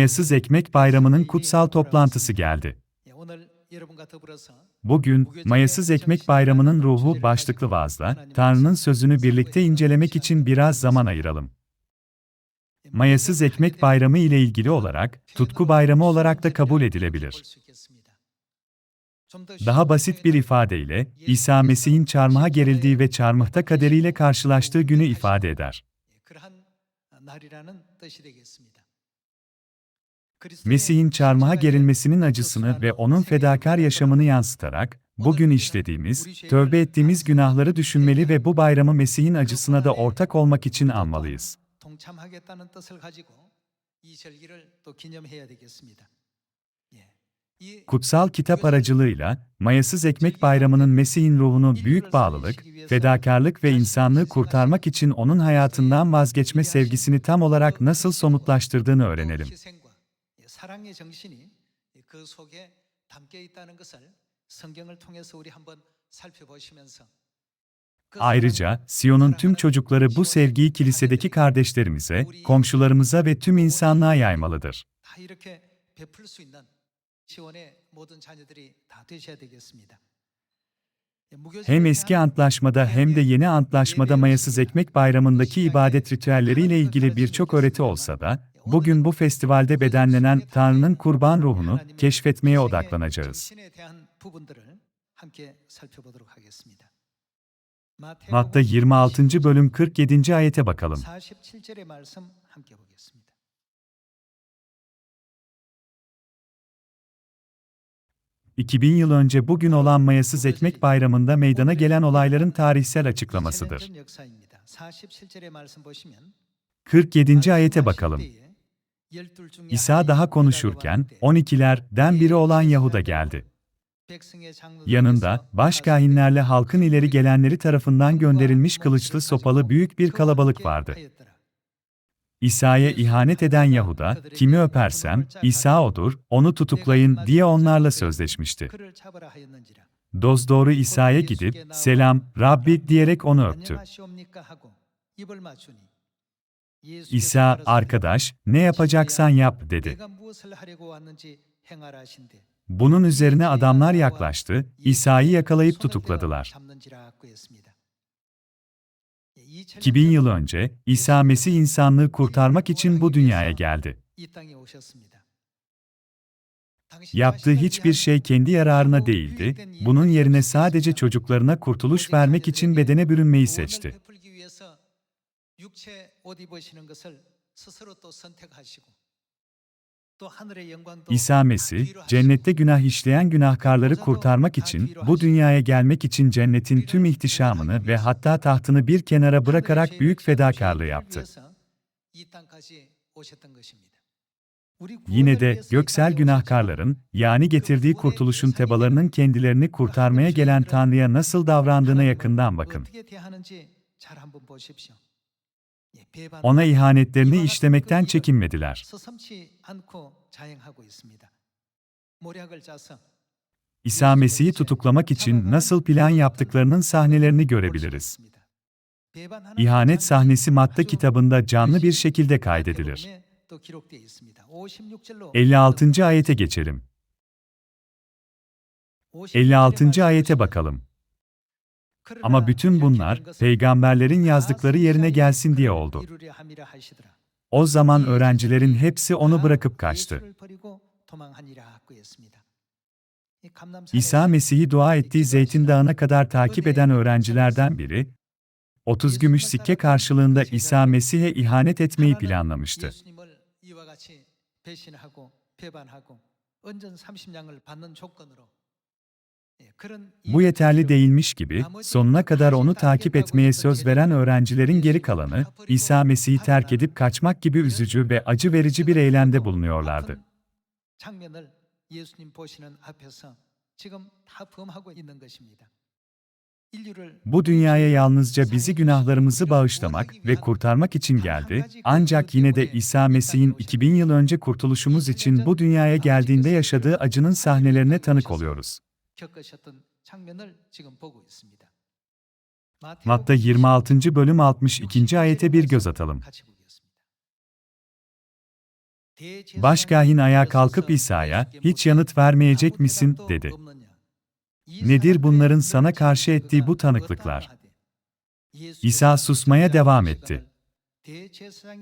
Mayasız Ekmek Bayramı'nın kutsal toplantısı geldi. Bugün, Mayasız Ekmek Bayramı'nın ruhu başlıklı vaazla, Tanrı'nın sözünü birlikte incelemek için biraz zaman ayıralım. Mayasız Ekmek Bayramı ile ilgili olarak, tutku bayramı olarak da kabul edilebilir. Daha basit bir ifadeyle, İsa Mesih'in çarmıha gerildiği ve çarmıhta kaderiyle karşılaştığı günü ifade eder. Mesih'in çarmıha gerilmesinin acısını ve onun fedakar yaşamını yansıtarak, bugün işlediğimiz, tövbe ettiğimiz günahları düşünmeli ve bu bayramı Mesih'in acısına da ortak olmak için almalıyız. Kutsal kitap aracılığıyla, mayasız ekmek bayramının Mesih'in ruhunu büyük bağlılık, fedakarlık ve insanlığı kurtarmak için onun hayatından vazgeçme sevgisini tam olarak nasıl somutlaştırdığını öğrenelim. 희생과 예, 사랑의 정신이 그 속에 담겨 있다는 것을 성경을 통해서 우리 한번 살펴보시면서 그 Ayrıca, Siyon'un tüm çocukları bu sevgiyi kilisedeki kardeşlerimize, komşularımıza ve tüm insanlığa yaymalıdır. 다 이렇게 베풀 수 있는 시원의 모든 자녀들이 다 되셔야 되겠습니다. 예, 무교절에 Hem eski 대한 antlaşmada hem de yeni antlaşmada Mayasız Ekmek Bayramı'ndaki ibadet ritüelleriyle ilgili birçok öğreti olsa da, Bugün bu festivalde bedenlenen Tanrı'nın kurban ruhunu keşfetmeye odaklanacağız. Matta 26. bölüm 47. ayete bakalım. ...2000 yıl önce bugün olan mayasız ekmek bayramında meydana gelen olayların tarihsel açıklamasıdır. 47. ayete bakalım. İsa daha konuşurken, 12'lerden biri olan Yahuda geldi. Yanında, başkahinlerle halkın ileri gelenleri tarafından gönderilmiş kılıçlı sopalı büyük bir kalabalık vardı. İsa'ya ihanet eden Yahuda, kimi öpersem, İsa odur, onu tutuklayın diye onlarla sözleşmişti. Dozdoğru İsa'ya gidip, selam, Rabbi diyerek onu öptü. İsa, arkadaş, ne yapacaksan yap, dedi. Bunun üzerine adamlar yaklaştı, İsa'yı yakalayıp tutukladılar. 2000 yıl önce, İsa Mesih insanlığı kurtarmak için bu dünyaya geldi. Yaptığı hiçbir şey kendi yararına değildi, bunun yerine sadece çocuklarına kurtuluş vermek için bedene bürünmeyi seçti. İsa Mesih, cennette günah işleyen günahkarları kurtarmak için, bu dünyaya gelmek için cennetin tüm ihtişamını ve hatta tahtını bir kenara bırakarak büyük fedakarlığı yaptı. Yine de, göksel günahkarların, yani getirdiği kurtuluşun tebalarının kendilerini kurtarmaya gelen Tanrı'ya nasıl davrandığına yakından bakın. Ona ihanetlerini işlemekten çekinmediler. İsa Mesih'i tutuklamak için nasıl plan yaptıklarının sahnelerini görebiliriz. İhanet sahnesi Matta kitabında canlı bir şekilde kaydedilir. 56. ayete geçelim. 56. ayete bakalım. Ama bütün bunlar, peygamberlerin yazdıkları yerine gelsin diye oldu. O zaman öğrencilerin hepsi onu bırakıp kaçtı. İsa Mesih'i dua ettiği Zeytin Dağı'na kadar takip eden öğrencilerden biri, 30 gümüş sikke karşılığında İsa Mesih'e ihanet etmeyi planlamıştı. Bu yeterli değilmiş gibi, sonuna kadar onu takip etmeye söz veren öğrencilerin geri kalanı, İsa Mesih'i terk edip kaçmak gibi üzücü ve acı verici bir eylemde bulunuyorlardı. Bu dünyaya yalnızca bizi günahlarımızı bağışlamak ve kurtarmak için geldi, ancak yine de İsa Mesih'in 2000 yıl önce kurtuluşumuz için bu dünyaya geldiğinde yaşadığı acının sahnelerine tanık oluyoruz. Matta 26. bölüm 62. ayete bir göz atalım. Başkahin ayağa kalkıp İsa'ya, hiç yanıt vermeyecek misin, dedi. Nedir bunların sana karşı ettiği bu tanıklıklar? İsa susmaya devam etti.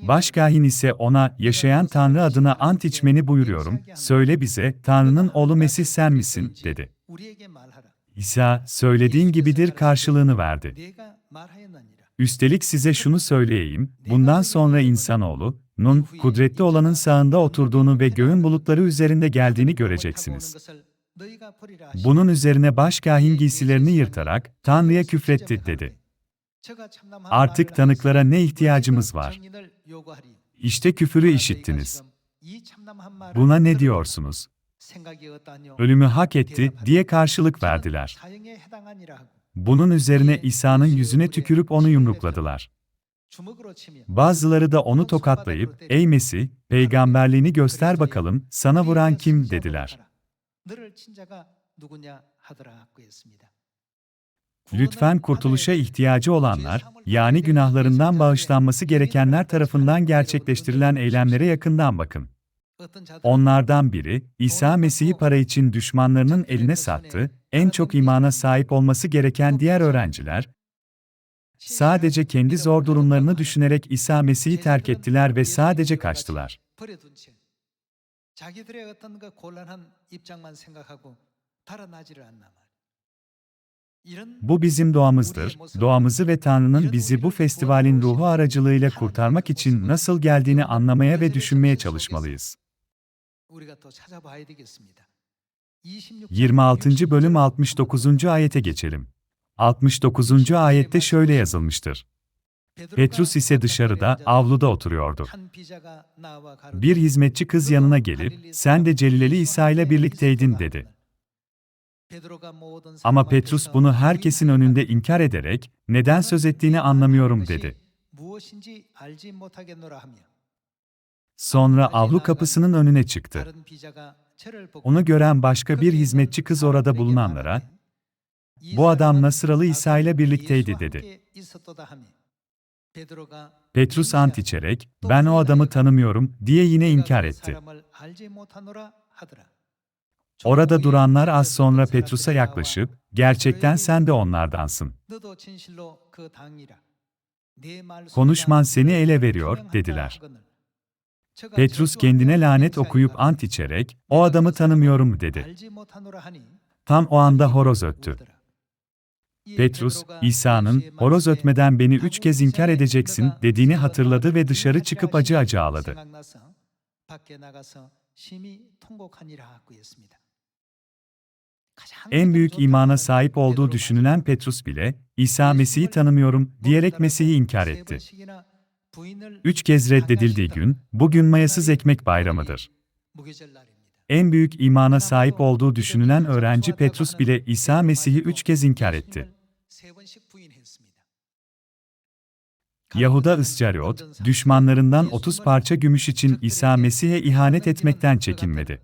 Başkahin ise ona, yaşayan Tanrı adına ant içmeni buyuruyorum, söyle bize, Tanrı'nın oğlu Mesih sen misin, dedi. İsa, söylediğin gibidir karşılığını verdi. Üstelik size şunu söyleyeyim, bundan sonra insanoğlu, Nun, kudretli olanın sağında oturduğunu ve göğün bulutları üzerinde geldiğini göreceksiniz. Bunun üzerine başkahin giysilerini yırtarak, Tanrı'ya küfretti, dedi. Artık tanıklara ne ihtiyacımız var? İşte küfürü işittiniz. Buna ne diyorsunuz? Ölümü hak etti, diye karşılık verdiler. Bunun üzerine İsa'nın yüzüne tükürüp onu yumrukladılar. Bazıları da onu tokatlayıp, ey Mesih, peygamberliğini göster bakalım, sana vuran kim, dediler. Lütfen kurtuluşa ihtiyacı olanlar, yani günahlarından bağışlanması gerekenler tarafından gerçekleştirilen eylemlere yakından bakın. Onlardan biri, İsa Mesih'i para için düşmanlarının eline sattı, en çok imana sahip olması gereken diğer öğrenciler, sadece kendi zor durumlarını düşünerek İsa Mesih'i terk ettiler ve sadece kaçtılar. 자기들의 어떤 그 곤란한 입장만 생각하고 달아나지를 않나 말이야. 이런 Bu bizim doğamızdır. Doğamızı ve Tanrı'nın bizi bu festivalin ruhu aracılığıyla kurtarmak için nasıl geldiğini anlamaya ve düşünmeye çalışmalıyız. 26. bölüm 69. ayete geçelim. 69. ayette şöyle yazılmıştır. Petrus ise dışarıda, avluda oturuyordu. Bir hizmetçi kız yanına gelip, sen de Celileli İsa ile birlikteydin dedi. Ama Petrus bunu herkesin önünde inkar ederek, neden söz ettiğini anlamıyorum dedi. Sonra avlu kapısının önüne çıktı. Onu gören başka bir hizmetçi kız orada bulunanlara, bu adam Nasıralı İsa ile birlikteydi dedi. Petrus ant içerek, ben o adamı tanımıyorum diye yine inkar etti. Orada duranlar az sonra Petrus'a yaklaşıp, gerçekten sen de onlardansın. Konuşman seni ele veriyor, dediler. Petrus kendine lanet okuyup ant içerek, o adamı tanımıyorum dedi. Tam o anda horoz öttü. Petrus, İsa'nın, horoz ötmeden beni üç kez inkar edeceksin dediğini hatırladı ve dışarı çıkıp acı acı ağladı. En büyük imana sahip olduğu düşünülen Petrus bile, İsa Mesih'i tanımıyorum diyerek Mesih'i inkar etti. Üç kez reddedildiği gün, bugün mayasız ekmek bayramıdır. En büyük imana sahip olduğu düşünülen öğrenci Petrus bile İsa Mesih'i üç kez inkar etti. Yahuda Iscariot, düşmanlarından 30 parça gümüş için İsa Mesih'e ihanet etmekten çekinmedi.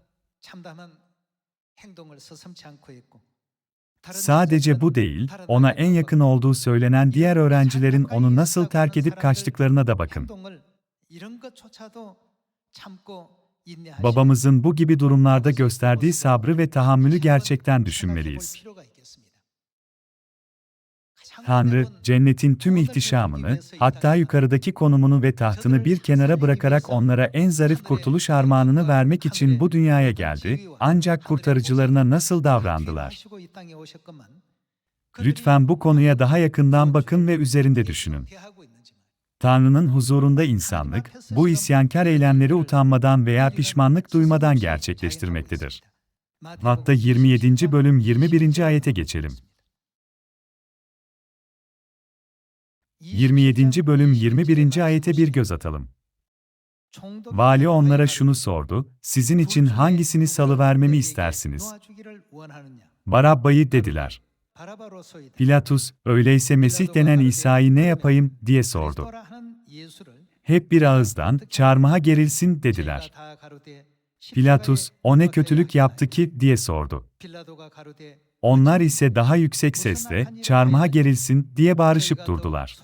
Sadece bu değil, ona en yakın olduğu söylenen diğer öğrencilerin onu nasıl terk edip kaçtıklarına da bakın. Babamızın bu gibi durumlarda gösterdiği sabrı ve tahammülü gerçekten düşünmeliyiz. Tanrı, cennetin tüm ihtişamını, hatta yukarıdaki konumunu ve tahtını bir kenara bırakarak onlara en zarif kurtuluş armağanını vermek için bu dünyaya geldi, ancak kurtarıcılarına nasıl davrandılar? Lütfen bu konuya daha yakından bakın ve üzerinde düşünün. Tanrı'nın huzurunda insanlık, bu isyankar eylemleri utanmadan veya pişmanlık duymadan gerçekleştirmektedir. Matta 27. bölüm 21. ayete geçelim. 27. bölüm 21. ayete bir göz atalım. Vali onlara şunu sordu, sizin için hangisini salıvermemi istersiniz? Barabba'yı dediler. Pilatus, öyleyse Mesih denen İsa'yı ne yapayım, diye sordu. Hep bir ağızdan, çarmıha gerilsin, dediler. Pilatus, o ne kötülük yaptı ki, diye sordu. Onlar ise daha yüksek sesle, çarmıha gerilsin diye bağırışıp durdular.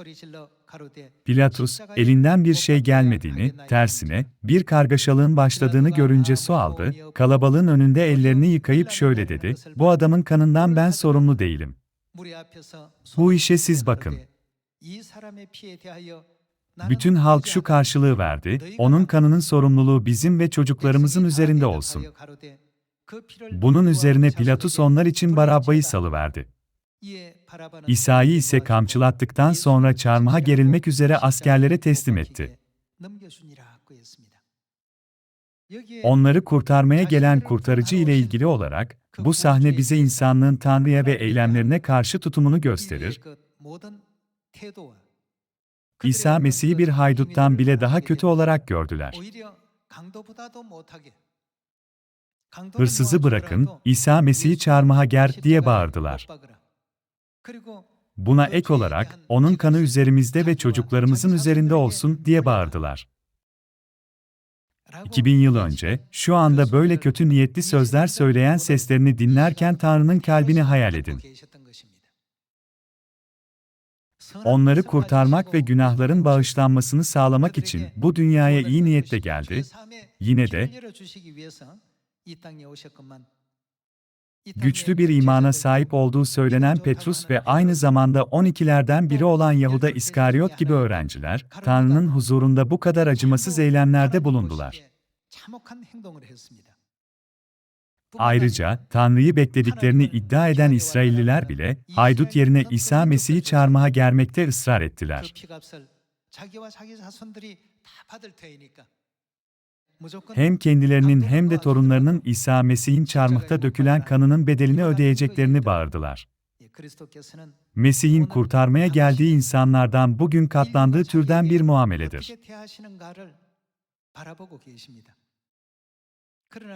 Pilatus, elinden bir şey gelmediğini, tersine, bir kargaşalığın başladığını görünce su aldı, kalabalığın önünde ellerini yıkayıp şöyle dedi, bu adamın kanından ben sorumlu değilim. Bu işe siz bakın. Bütün halk şu karşılığı verdi, onun kanının sorumluluğu bizim ve çocuklarımızın üzerinde olsun. Bunun üzerine Pilatus onlar için Barabba'yı salıverdi. İsa'yı ise kamçılattıktan sonra çarmıha gerilmek üzere askerlere teslim etti. Onları kurtarmaya gelen kurtarıcı ile ilgili olarak, bu sahne bize insanlığın Tanrı'ya ve eylemlerine karşı tutumunu gösterir. İsa Mesih'i bir hayduttan bile daha kötü olarak gördüler. Hırsızı bırakın, İsa Mesih'i çarmıha ger diye bağırdılar. Buna ek olarak, onun kanı üzerimizde ve çocuklarımızın üzerinde olsun diye bağırdılar. 2000 yıl önce, şu anda böyle kötü niyetli sözler söyleyen seslerini dinlerken Tanrı'nın kalbini hayal edin. Onları kurtarmak ve günahların bağışlanmasını sağlamak için bu dünyaya iyi niyetle geldi. Yine de güçlü bir imana sahip olduğu söylenen Petrus ve aynı zamanda 12'lerden biri olan Yahuda İskariot gibi öğrenciler, Tanrı'nın huzurunda bu kadar acımasız eylemlerde bulundular. Ayrıca, Tanrı'yı beklediklerini iddia eden İsrailliler bile, haydut yerine İsa Mesih'i çarmıha germekte ısrar ettiler. Hem kendilerinin hem de torunlarının İsa Mesih'in çarmıhta dökülen kanının bedelini ödeyeceklerini bağırdılar. Mesih'in kurtarmaya geldiği insanlardan bugün katlandığı türden bir muameledir.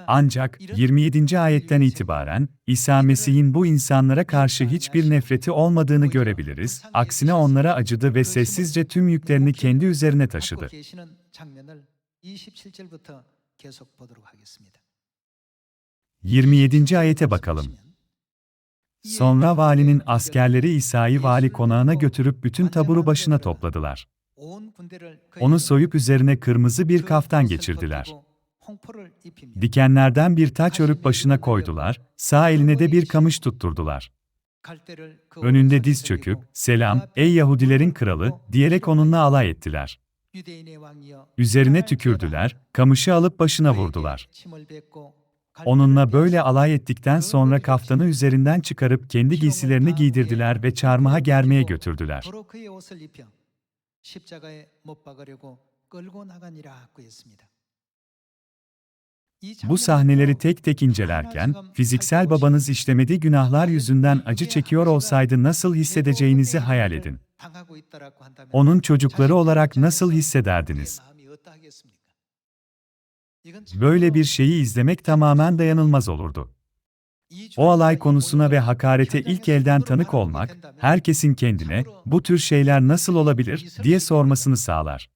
Ancak 27. ayetten itibaren İsa Mesih'in bu insanlara karşı hiçbir nefreti olmadığını görebiliriz. Aksine onlara acıdı ve sessizce tüm yüklerini kendi üzerine taşıdı. 27. ayete bakalım. Sonra valinin askerleri İsa'yı vali konağına götürüp bütün taburu başına topladılar. Onu soyup üzerine kırmızı bir kaftan geçirdiler. Dikenlerden bir taç örüp başına koydular, sağ eline de bir kamış tutturdular. Önünde diz çöküp, selam, ey Yahudilerin kralı, diyerek onunla alay ettiler. Üzerine tükürdüler, kamışı alıp başına vurdular. Onunla böyle alay ettikten sonra kaftanı üzerinden çıkarıp kendi giysilerini giydirdiler ve çarmıha germeye götürdüler. Bu sahneleri tek tek incelerken, fiziksel babanız işlemediği günahlar yüzünden acı çekiyor olsaydı nasıl hissedeceğinizi hayal edin. Onun çocukları olarak nasıl hissederdiniz? Böyle bir şeyi izlemek tamamen dayanılmaz olurdu. O alay konusuna ve hakarete ilk elden tanık olmak, herkesin kendine, bu tür şeyler nasıl olabilir, diye sormasını sağlar.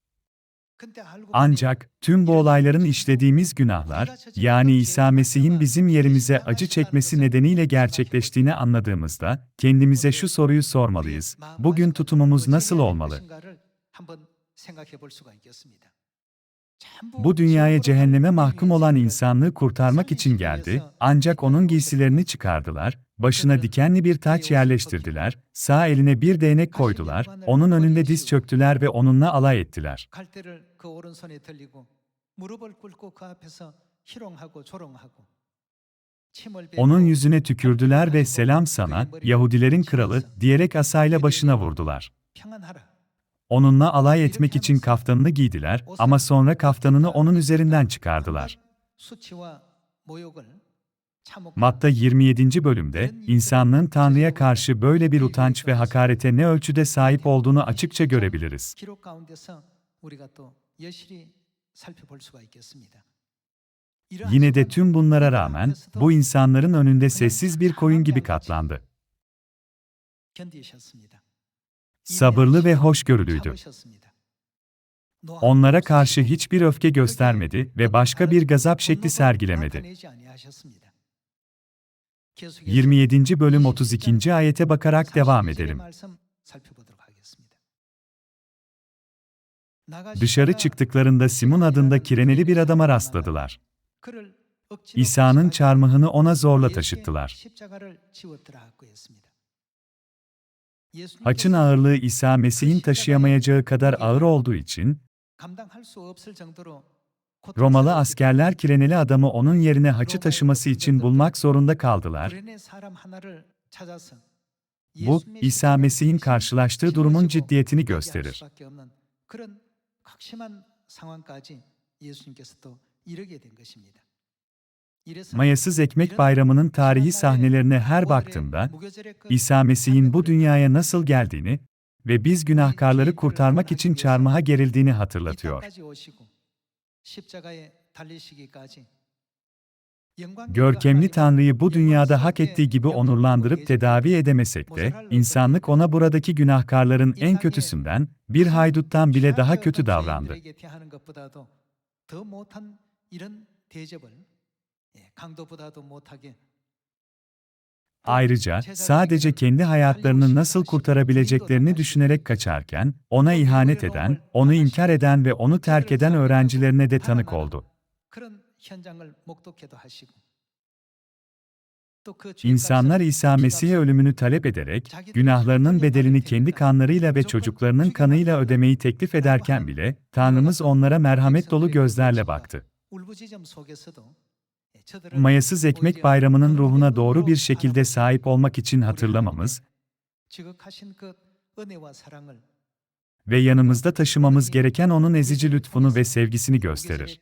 Ancak, tüm bu olayların işlediğimiz günahlar, yani İsa Mesih'in bizim yerimize acı çekmesi nedeniyle gerçekleştiğini anladığımızda, kendimize şu soruyu sormalıyız, bugün tutumumuz nasıl olmalı? Bu dünyaya cehenneme mahkum olan insanlığı kurtarmak için geldi, ancak onun giysilerini çıkardılar, başına dikenli bir taç yerleştirdiler, sağ eline bir değnek koydular, onun önünde diz çöktüler ve onunla alay ettiler. Onun yüzüne tükürdüler ve selam sana, Yahudilerin kralı, diyerek asayla başına vurdular. Onunla alay etmek için kaftanını giydiler ama sonra kaftanını onun üzerinden çıkardılar. Matta 27. bölümde, insanlığın Tanrı'ya karşı böyle bir utanç ve hakarete ne ölçüde sahip olduğunu açıkça görebiliriz. Yine de tüm bunlara rağmen, bu insanların önünde sessiz bir koyun gibi katlandı. Sabırlı ve hoşgörülüydü. Onlara karşı hiçbir öfke göstermedi ve başka bir gazap şekli sergilemedi. 27. bölüm 32. ayete bakarak devam edelim. Dışarı çıktıklarında Simon adında kireneli bir adama rastladılar. İsa'nın çarmıhını ona zorla taşıttılar. Haçın ağırlığı İsa Mesih'in taşıyamayacağı kadar ağır olduğu için Romalı askerler kireneli adamı onun yerine haçı taşıması için bulmak zorunda kaldılar. Bu, İsa Mesih'in karşılaştığı durumun ciddiyetini gösterir. Mayasız Ekmek Bayramı'nın tarihi sahnelerine her baktığımda, İsa Mesih'in bu dünyaya nasıl geldiğini ve biz günahkarları kurtarmak için çarmıha gerildiğini hatırlatıyor. Görkemli Tanrı'yı bu dünyada hak ettiği gibi onurlandırıp tedavi edemesek de, insanlık ona buradaki günahkarların en kötüsünden, bir hayduttan bile daha kötü davrandı. Ayrıca, sadece kendi hayatlarını nasıl kurtarabileceklerini düşünerek kaçarken, ona ihanet eden, onu inkar eden ve onu terk eden öğrencilerine de tanık oldu. İnsanlar İsa Mesih'e ölümünü talep ederek, günahlarının bedelini kendi kanlarıyla ve çocuklarının kanıyla ödemeyi teklif ederken bile, Tanrımız onlara merhamet dolu gözlerle baktı. Mayasız Ekmek Bayramı'nın ruhuna doğru bir şekilde sahip olmak için hatırlamamız ve yanımızda taşımamız gereken onun ezici lütfunu ve sevgisini gösterir.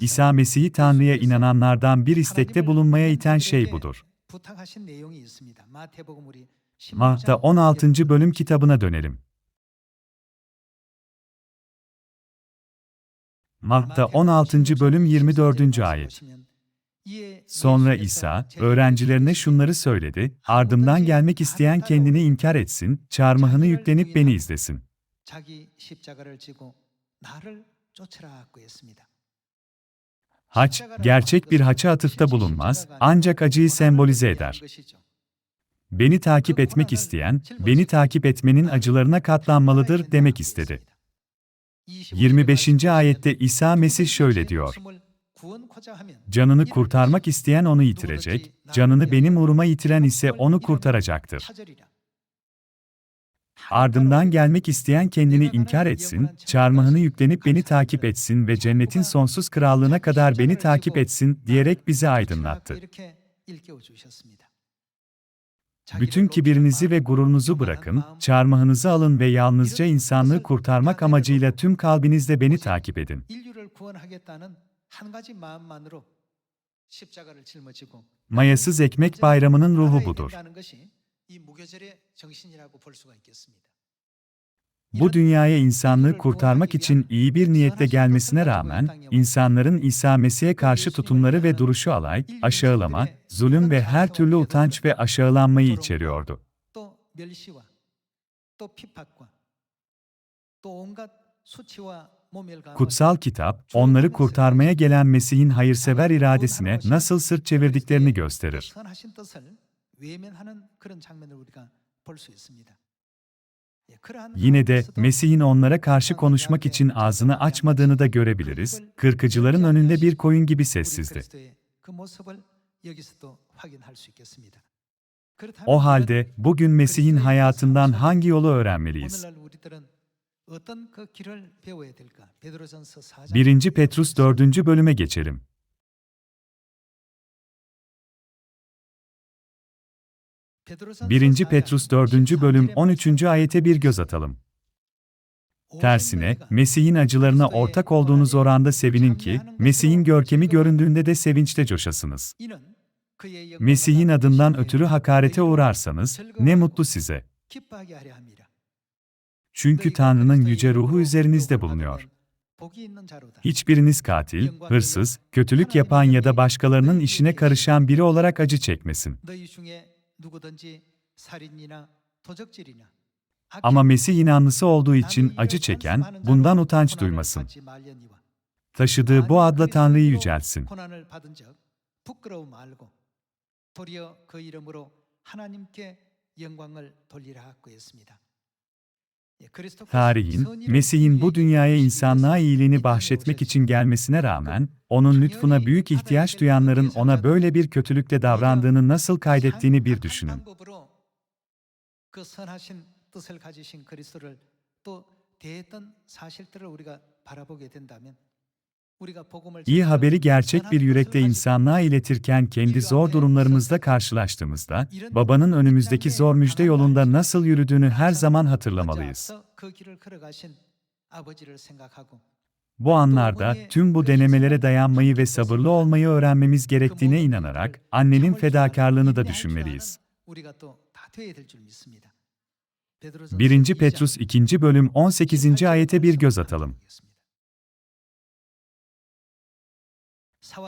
İsa Mesih'i Tanrı'ya inananlardan bir istekte bulunmaya iten şey budur. Mahta 16. bölüm kitabına dönelim. Matta 16. bölüm 24. ayet. Sonra İsa, öğrencilerine şunları söyledi, ardımdan gelmek isteyen kendini inkar etsin, çarmıhını yüklenip beni izlesin. Haç, gerçek bir haça atıfta bulunmaz, ancak acıyı sembolize eder. Beni takip etmek isteyen, beni takip etmenin acılarına katlanmalıdır demek istedi. 25. ayette İsa Mesih şöyle diyor. Canını kurtarmak isteyen onu yitirecek, canını benim uğruma yitiren ise onu kurtaracaktır. Ardımdan gelmek isteyen kendini inkar etsin, çarmıhını yüklenip beni takip etsin ve cennetin sonsuz krallığına kadar beni takip etsin diyerek bizi aydınlattı. Bütün kibirinizi ve gururunuzu bırakın, çarmıhınızı alın ve yalnızca insanlığı kurtarmak amacıyla tüm kalbinizle beni takip edin. Mayasız Ekmek Bayramı'nın ruhu budur. Bu dünyaya insanlığı kurtarmak için iyi bir niyetle gelmesine rağmen, insanların İsa Mesih'e karşı tutumları ve duruşu alay, aşağılama, zulüm ve her türlü utanç ve aşağılanmayı içeriyordu. Kutsal kitap, onları kurtarmaya gelen Mesih'in hayırsever iradesine nasıl sırt çevirdiklerini gösterir. Yine de Mesih'in onlara karşı konuşmak için ağzını açmadığını da görebiliriz. Kırkıcıların önünde bir koyun gibi sessizdi. O halde bugün Mesih'in hayatından hangi yolu öğrenmeliyiz? 1. Petrus 4. bölüme geçelim. 1. Petrus 4. bölüm 13. ayete bir göz atalım. Tersine, Mesih'in acılarına ortak olduğunuz oranda sevinin ki, Mesih'in görkemi göründüğünde de sevinçle coşasınız. Mesih'in adından ötürü hakarete uğrarsanız, ne mutlu size. Çünkü Tanrı'nın yüce ruhu üzerinizde bulunuyor. Hiçbiriniz katil, hırsız, kötülük yapan ya da başkalarının işine karışan biri olarak acı çekmesin. Ama Mesih inanlısı olduğu için acı çeken, bundan utanç duymasın. Taşıdığı bu adla Tanrı'yı yücelsin. 고난을 받은 적 부끄러워 말고 도리어 그 이름으로 하나님께 영광을 돌리라 하고 했습니다. 예, 그리스도께서 Tarihin, 선의를 Mesih'in bu 우리에게 dünyaya 주시기 insanlığa 위해서 iyiliğini 이 bahşetmek 땅에 için gelmesine rağmen, onun lütfuna büyük ihtiyaç duyanların ona böyle bir kötülükle davrandığını nasıl kaydettiğini bir 참 düşünün. 악한 방법으로 그 선하신 뜻을 가지신 그리스도를 또 대했던 사실들을 우리가 바라보게 된다면 우리가 복음을 İyi haberi gerçek bir yürekle insanlığa iletirken kendi zor durumlarımızda karşılaştığımızda, babanın önümüzdeki zor müjde yolunda nasıl yürüdüğünü her zaman hatırlamalıyız. Bu anlarda tüm bu denemelere dayanmayı ve sabırlı olmayı öğrenmemiz gerektiğine inanarak annenin fedakarlığını da düşünmeliyiz. 1. Petrus 2. bölüm 18. ayete bir göz atalım.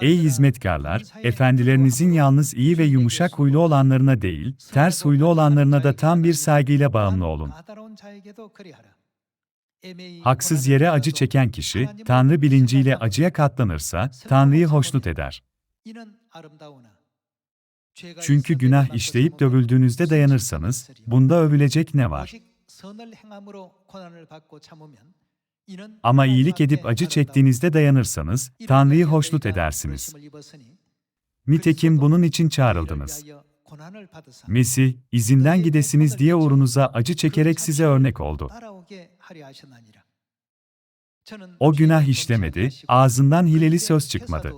Ey hizmetkarlar, efendilerinizin yalnız iyi ve yumuşak huylu olanlarına değil, ters huylu olanlarına da tam bir saygıyla bağımlı olun. Haksız yere acı çeken kişi, Tanrı bilinciyle acıya katlanırsa, Tanrı'yı hoşnut eder. Çünkü günah işleyip dövüldüğünüzde dayanırsanız, bunda övülecek ne var? Ama iyilik edip acı çektiğinizde dayanırsanız, Tanrı'yı hoşnut edersiniz. Nitekim bunun için çağrıldınız. Mesih, izinden gidesiniz diye uğrunuza acı çekerek size örnek oldu. O günah işlemedi, ağzından hileli söz çıkmadı.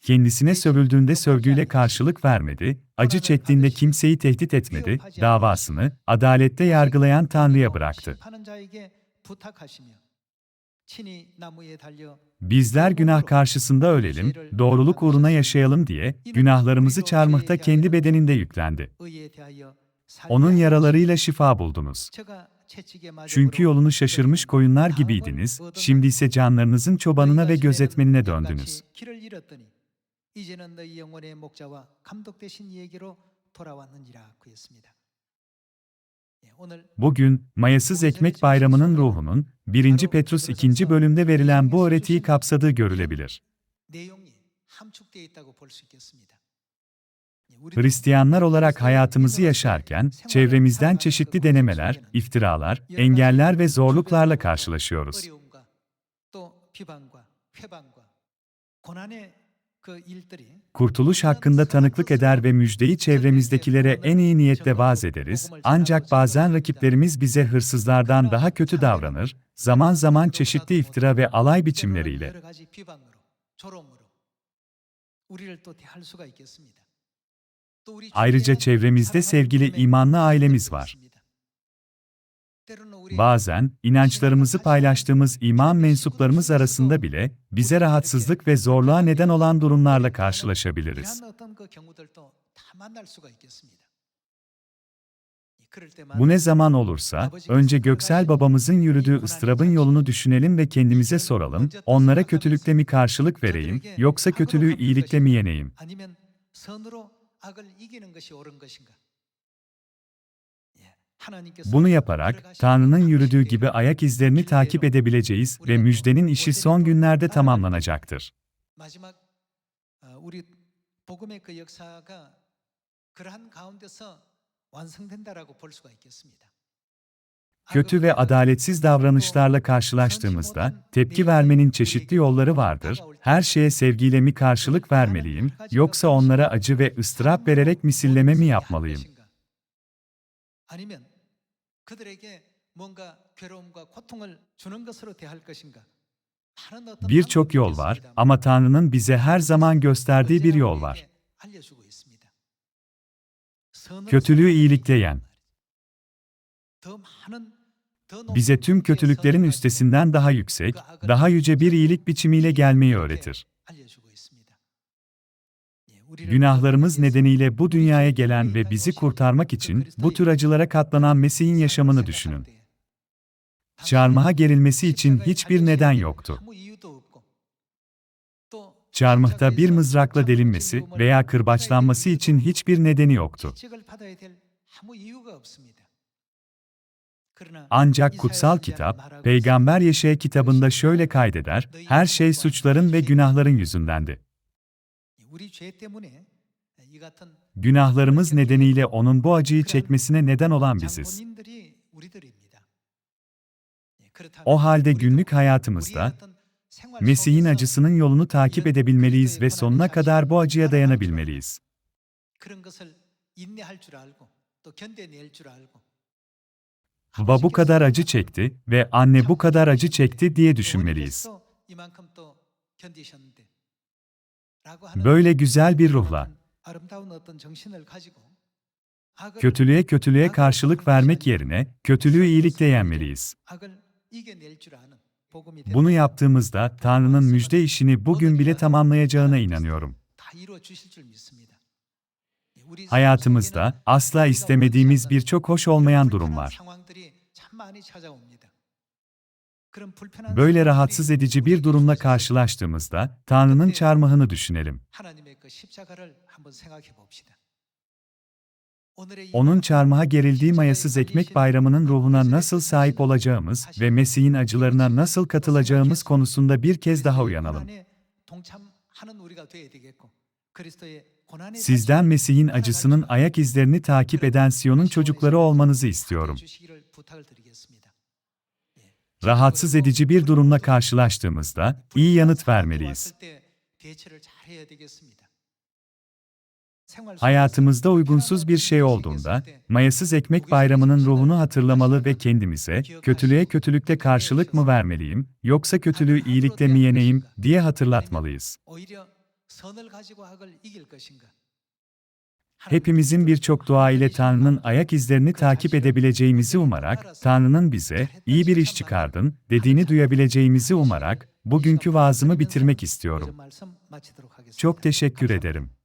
Kendisine sövüldüğünde sövgüyle karşılık vermedi, acı çektiğinde kimseyi tehdit etmedi, davasını adalette yargılayan Tanrı'ya bıraktı. Bizler günah karşısında ölelim, doğruluk uğruna yaşayalım diye günahlarımızı çarmıhta kendi bedeninde yüklendi. Onun yaralarıyla şifa buldunuz. Çünkü yolunu şaşırmış koyunlar gibiydiniz, şimdi ise canlarınızın çobanına ve gözetmenine döndünüz. Bugün, mayasız ekmek bayramının ruhunun, 1. Petrus 2. bölümde verilen bu öğretiyi kapsadığı görülebilir. Hristiyanlar olarak hayatımızı yaşarken, çevremizden çeşitli denemeler, iftiralar, engeller ve zorluklarla karşılaşıyoruz. Kurtuluş hakkında tanıklık eder ve müjdeyi çevremizdekilere en iyi niyetle vaaz ederiz, ancak bazen rakiplerimiz bize hırsızlardan daha kötü davranır, zaman zaman çeşitli iftira ve alay biçimleriyle. Ayrıca çevremizde sevgili imanlı ailemiz var. Bazen, inançlarımızı paylaştığımız iman mensuplarımız arasında bile, bize rahatsızlık ve zorluğa neden olan durumlarla karşılaşabiliriz. Bu ne zaman olursa, önce göksel babamızın yürüdüğü ıstırabın yolunu düşünelim ve kendimize soralım, onlara kötülükle mi karşılık vereyim, yoksa kötülüğü iyilikle mi yeneyim? Bunu yaparak, Tanrı'nın yürüdüğü gibi ayak izlerini takip edebileceğiz ve müjdenin işi son günlerde tamamlanacaktır. Kötü ve adaletsiz davranışlarla karşılaştığımızda, tepki vermenin çeşitli yolları vardır. Her şeye sevgiyle mi karşılık vermeliyim, yoksa onlara acı ve ıstırap vererek misilleme mi yapmalıyım? Birçok yol var ama Tanrı'nın bize her zaman gösterdiği bir yol var. Kötülüğü iyilikle yen. Bize tüm kötülüklerin üstesinden daha yüksek, daha yüce bir iyilik biçimiyle gelmeyi öğretir. Günahlarımız nedeniyle bu dünyaya gelen ve bizi kurtarmak için bu tür acılara katlanan Mesih'in yaşamını düşünün. Çarmıha gerilmesi için hiçbir neden yoktu. Çarmıhta bir mızrakla delinmesi veya kırbaçlanması için hiçbir nedeni yoktu. Ancak kutsal kitap, Peygamber Yeşe kitabında şöyle kaydeder, her şey suçların ve günahların yüzündendi. Günahlarımız nedeniyle onun bu acıyı çekmesine neden olan biziz. O halde günlük hayatımızda Mesih'in acısının yolunu takip edebilmeliyiz ve sonuna kadar bu acıya dayanabilmeliyiz. Baba bu kadar acı çekti ve anne bu kadar acı çekti diye düşünmeliyiz. Böyle güzel bir ruhla kötülüğe kötülüğe karşılık vermek yerine kötülüğü iyilikle yenmeliyiz. Bunu yaptığımızda Tanrı'nın müjde işini bugün bile tamamlayacağına inanıyorum. Hayatımızda asla istemediğimiz birçok hoş olmayan durum var. Böyle rahatsız edici bir durumla karşılaştığımızda Tanrı'nın çarmıhını düşünelim. Onun çarmıha gerildiği mayasız ekmek bayramının ruhuna nasıl sahip olacağımız ve Mesih'in acılarına nasıl katılacağımız konusunda bir kez daha uyanalım. Sizden Mesih'in acısının ayak izlerini takip eden Siyon'un çocukları olmanızı istiyorum. Rahatsız edici bir durumla karşılaştığımızda iyi yanıt vermeliyiz. Hayatımızda uygunsuz bir şey olduğunda, mayasız ekmek bayramının ruhunu hatırlamalı ve kendimize, kötülüğe kötülükte karşılık mı vermeliyim, yoksa kötülüğü iyilikte mi yeneyim, diye hatırlatmalıyız. Hepimizin birçok dua ile Tanrı'nın ayak izlerini takip edebileceğimizi umarak, Tanrı'nın bize, iyi bir iş çıkardın, dediğini duyabileceğimizi umarak, bugünkü vaazımı bitirmek istiyorum. Çok teşekkür ederim.